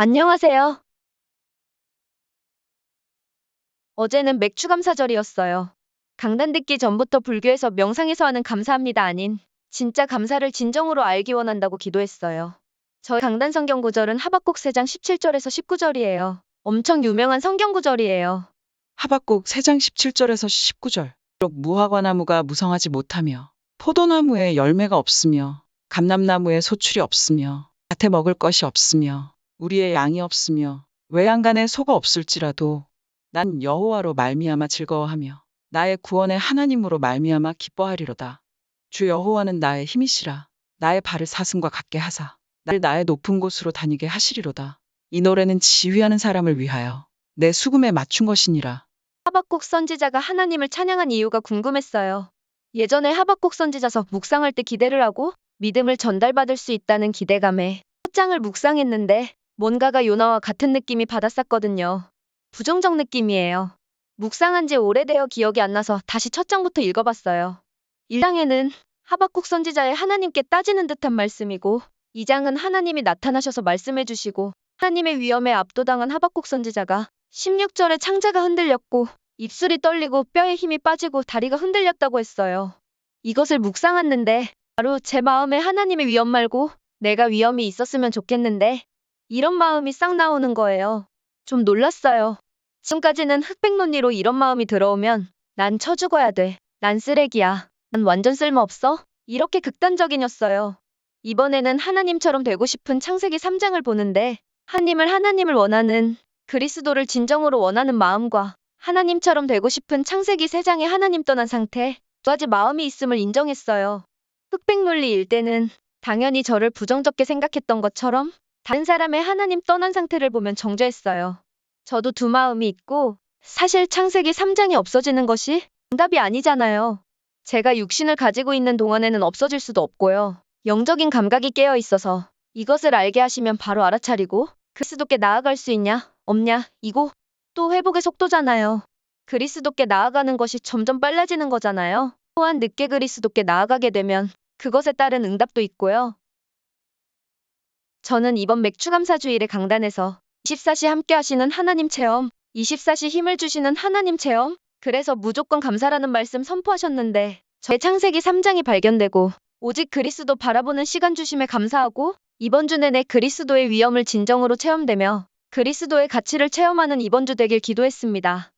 안녕하세요. 어제는 맥주 감사절이었어요. 강단 듣기 전부터 불교에서 명상에서 하는 감사합니다 아닌 진짜 감사를 진정으로 알기 원한다고 기도했어요. 저희 강단 성경 구절은 하박국 3장 17절에서 19절이에요. 엄청 유명한 성경 구절이에요. 하박국 3장 17절에서 19절. 비록 무화과 나무가 무성하지 못하며 포도나무에 열매가 없으며 감람나무에 소출이 없으며 밭에 먹을 것이 없으며 우리의 양이 없으며 외양간에 소가 없을지라도 난 여호와로 말미암아 즐거워하며 나의 구원의 하나님으로 말미암아 기뻐하리로다. 주 여호와는 나의 힘이시라. 나의 발을 사슴과 같게 하사 나를 나의 높은 곳으로 다니게 하시리로다. 이 노래는 지휘하는 사람을 위하여 내 수금에 맞춘 것이니라. 하박국 선지자가 하나님을 찬양한 이유가 궁금했어요. 예전에 하박국 선지자서 묵상할 때 기대를 하고 믿음을 전달받을 수 있다는 기대감에 첫 장을 묵상했는데 뭔가가 요나와 같은 느낌이 받았었거든요. 부정적 느낌이에요. 묵상한 지 오래되어 기억이 안 나서 다시 첫 장부터 읽어봤어요. 1장에는 하박국 선지자의 하나님께 따지는 듯한 말씀이고 2장은 하나님이 나타나셔서 말씀해 주시고 하나님의 위험에 압도당한 하박국 선지자가 16절에 창자가 흔들렸고 입술이 떨리고 뼈에 힘이 빠지고 다리가 흔들렸다고 했어요. 이것을 묵상했는데 바로 제 마음에 하나님의 위험 말고 내가 위험이 있었으면 좋겠는데 이런 마음이 싹 나오는 거예요. 좀 놀랐어요. 지금까지는 흑백 논리로 이런 마음이 들어오면 난 쳐 죽어야 돼. 난 쓰레기야. 난 완전 쓸모없어. 이렇게 극단적이었어요. 이번에는 하나님처럼 되고 싶은 창세기 3장을 보는데 하나님을 하나님을 원하는 그리스도를 진정으로 원하는 마음과 하나님처럼 되고 싶은 창세기 3장의 하나님 떠난 상태 두 가지 마음이 있음을 인정했어요. 흑백 논리 일 때는 당연히 저를 부정적게 생각했던 것처럼 다른 사람의 하나님 떠난 상태를 보면 정죄했어요. 저도 두 마음이 있고 사실 창세기 3장이 없어지는 것이 정답이 아니잖아요. 제가 육신을 가지고 있는 동안에는 없어질 수도 없고요. 영적인 감각이 깨어 있어서 이것을 알게 하시면 바로 알아차리고 그리스도께 나아갈 수 있냐, 없냐, 이고 또 회복의 속도잖아요. 그리스도께 나아가는 것이 점점 빨라지는 거잖아요. 또한 늦게 그리스도께 나아가게 되면 그것에 따른 응답도 있고요. 저는 이번 맥주감사주일의 강단에서 24시 함께 하시는 하나님 체험, 24시 힘을 주시는 하나님 체험, 그래서 무조건 감사라는 말씀 선포하셨는데 저의 창세기 3장이 발견되고 오직 그리스도 바라보는 시간 주심에 감사하고 이번 주 내내 그리스도의 위엄을 진정으로 체험되며 그리스도의 가치를 체험하는 이번 주 되길 기도했습니다.